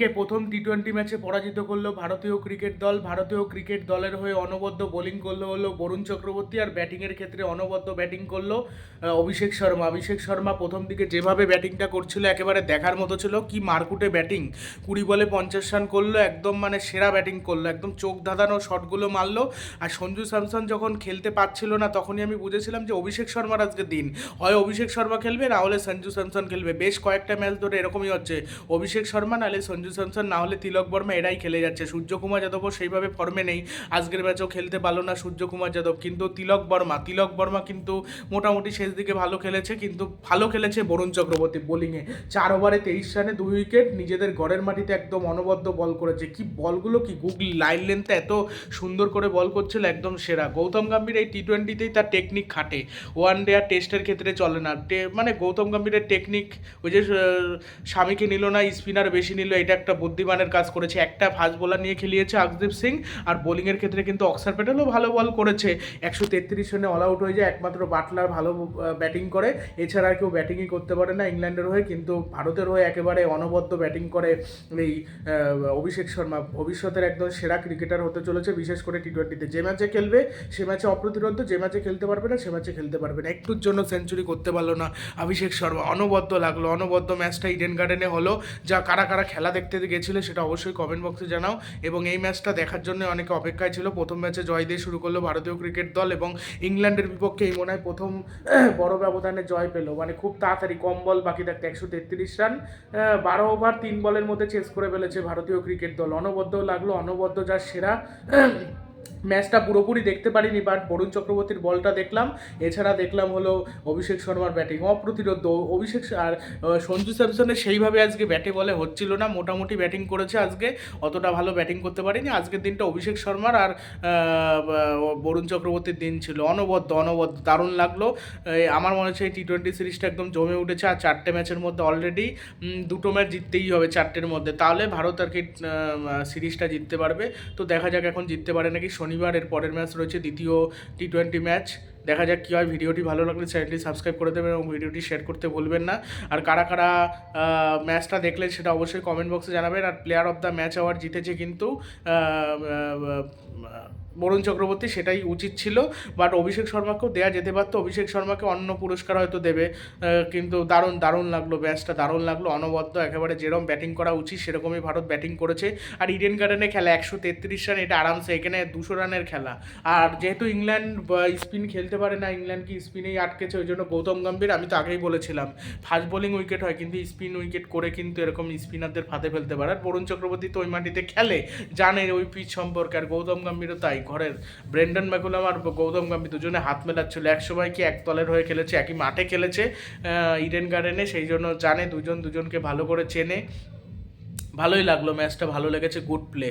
কে প্রথম T twenty ম্যাচে পরাজিত করল ভারতীয় ক্রিকেট দল। ভারতীয় ক্রিকেট দলের হয়ে অনবদ্য বোলিং করল হলো বরুণ চক্রবর্তী আর ব্যাটিংয়ের ক্ষেত্রে অনবদ্য ব্যাটিং করল অভিষেক শর্মা। অভিষেক শর্মা প্রথম দিকে যেভাবে ব্যাটিংটা করছিল একেবারে দেখার মতো ছিল, কি মারকুটে ব্যাটিং কুড়ি বলে পঞ্চাশ রান করল, একদম মানে সেরা ব্যাটিং করল, একদম চোখ ধাঁধানো শটগুলো মারলো। আর সঞ্জু স্যামসন যখন খেলতে পারছিল না, তখনই আমি বুঝেছিলাম যে অভিষেক শর্মার আজকে দিন। হয় অভিষেক শর্মা খেলবে, না হলে সঞ্জু স্যামসন খেলবে। বেশ কয়েকটা ম্যাচ ধরে এরকমই হচ্ছে। অভিষেক শর্মা, নাহলে সঞ্জু স্যামসন না হলে তিলক বর্মা এরাই খেলে যাচ্ছে। সূর্যকুমার যাদবও সেইভাবে ফর্মে নেই। আজকের ম্যাচেও খেলতে পারল না সূর্যকুমার যাদব। কিন্তু তিলক বর্মা তিলক বর্মা কিন্তু মোটামুটি শেষ দিকে ভালো খেলেছে, কিন্তু ভালো খেলেছে বরুণ চক্রবর্তী বোলিংয়ে চার ওভারে তেইশ রানে দুই উইকেট নিজেদের ঘরের মাটিতে একদম অনবদ্য বল করেছে। কি বলগুলো কি গুগলি লাইন লেন্থে এত সুন্দর করে বল করছিল একদম সেরা। গৌতম গম্ভীর এই টি টোয়েন্টিতেই তার টেকনিক খাটে। ওয়ান ডে আর টেস্টের ক্ষেত্রে চলে না। মানে গৌতম গম্ভীরের টেকনিক ওই যে স্বামীকে নিল না স্পিনার বেশি নিল, এটা একটা বুদ্ধিমানের কাজ করেছে। একটা ফাস্ট বোলার নিয়ে খেলিয়েছে আকদীপ সিং, আর বোলিংয়ের ক্ষেত্রে কিন্তু অক্সার প্যাটেলও ভালো বল করেছে। একশো তেত্রিশ রানে অল আউট হয়ে যায়, একমাত্র বাটলার ভালো ব্যাটিং করে। এছাড়া আর কেউ ব্যাটিংই করতে পারে না ইংল্যান্ডের হয়ে, কিন্তু ভারতের হয়ে একেবারে অনবদ্য ব্যাটিং করে এই অভিষেক শর্মা। ভবিষ্যতের একদম সেরা ক্রিকেটার হতে চলেছে বিশেষ করে টি টোয়েন্টিতে যে ম্যাচে খেলবে, সে ম্যাচে অপ্রতিরোধ যে ম্যাচে খেলতে পারবে না, সে ম্যাচে খেলতে পারবে না। একটুর জন্য সেঞ্চুরি করতে পারল না অভিষেক শর্মা। অনবদ্য লাগল, অনবদ্য ম্যাচটা ইডেন গার্ডেনে হলো, যা কারা কারা খেলা দেখতে গেছিলে সেটা অবশ্যই কমেন্ট বক্সে জানাও। এবং এই ম্যাচটা দেখার জন্য অনেকে অপেক্ষায় ছিল। প্রথম ম্যাচে জয় দিয়ে শুরু করল ভারতীয় ক্রিকেট দল এবং ইংল্যান্ডের বিপক্ষে এই মনে হয় প্রথম বড় ব্যবধানে জয় পেল। মানে খুব তাড়াতাড়ি কম বল, বাকি থাকতে একশো তেত্রিশ রান বারো ওভার তিন বলের মধ্যে চেস করে ফেলেছে ভারতীয় ক্রিকেট দল। অনবদ্য লাগল, অনবদ্য যার সেরা ম্যাচটা পুরোপুরি দেখতে পারিনি বাট বরুণ চক্রবর্তীর বলটা দেখলাম। এছাড়া দেখলাম হলো অভিষেক শর্মার ব্যাটিং। অপ্রতিরোধ অভিষেক আর সঞ্জু স্যামসনের সেইভাবে আজকে ব্যাটে বলে হচ্ছিল না। মোটামুটি ব্যাটিং করেছে আজকে, অতটা ভালো ব্যাটিং করতে পারিনি। আজকের দিনটা অভিষেক শর্মার আর বরুণ চক্রবর্তীর দিন ছিল। অনবদ্য অনবদ্য, দারুণ লাগল। আমার মনে হচ্ছে এই টি টোয়েন্টি সিরিজটা একদম জমে উঠেছে আর চারটে ম্যাচের মধ্যে অলরেডি দুটো ম্যাচ জিততেই হবে চারটের মধ্যে। তাহলে ভারত আর কি সিরিজটা জিততে পারবে। তো দেখা যাক এখন জিততে পারে নাকি শনিবার এর পরের ম্যাচ রয়েছে, দ্বিতীয় টি টোয়েন্টি ম্যাচ। দেখা যাক কী হয়, ভিডিওটি ভালো লাগলে চ্যানেলটি সাবস্ক্রাইব করে দেবেন এবং ভিডিওটি শেয়ার করতে ভুলবেন না। আর কারা কারা ম্যাচটা দেখলেন সেটা অবশ্যই কমেন্ট বক্সে জানাবেন। আর player of the match award জিতেছে কিন্তু বরুণ চক্রবর্তী সেটাই উচিত ছিল। বাট অভিষেক শর্মাকেও দেওয়া যেতে পারতো। অভিষেক শর্মাকে অন্য পুরস্কার হয়তো দেবে কিন্তু দারুণ দারুণ লাগল ব্যাচটা, দারুণ লাগল। অনবদ্য, একেবারে যেরকম ব্যাটিং করা উচিত, সেরকমই ভারত ব্যাটিং করেছে। আর ইডেন গার্ডেনে খেলা, একশো তেত্রিশ রান এটা আরামসে, এখানে দুশো রানের খেলা। আর যেহেতু ইংল্যান্ড স্পিন খেলতে পারে না ইংল্যান্ড কি স্পিনেই আটকেছে, ওই জন্য গৌতম গম্ভীর, আমি তো আগেই বলেছিলাম ফাস্ট বোলিং উইকেট হয়, কিন্তু স্পিন উইকেট করে কিন্তু এরকম স্পিনারদের ফাঁদে ফেলতে পারে। আর বরুণ চক্রবর্তী তো ওই মাটিতে খেলে, জানে ওই পিচ সম্পর্কে, আর গৌতম গম্ভীরও তাই। ঘরের ব্রেন্ডন ম্যাকুলাম আর গৌতম গম্ভীর দুজনে হাত মেলাচ্ছিল। এক সময় কি এক দলের হয়ে খেলেছে, একই মাঠে খেলেছে ইডেন গার্ডেনে সেই জন্য জানে দুজন দুজনকে ভালো করে চেনে। ভালোই লাগল ম্যাচটা, ভালো লেগেছে গুড প্লে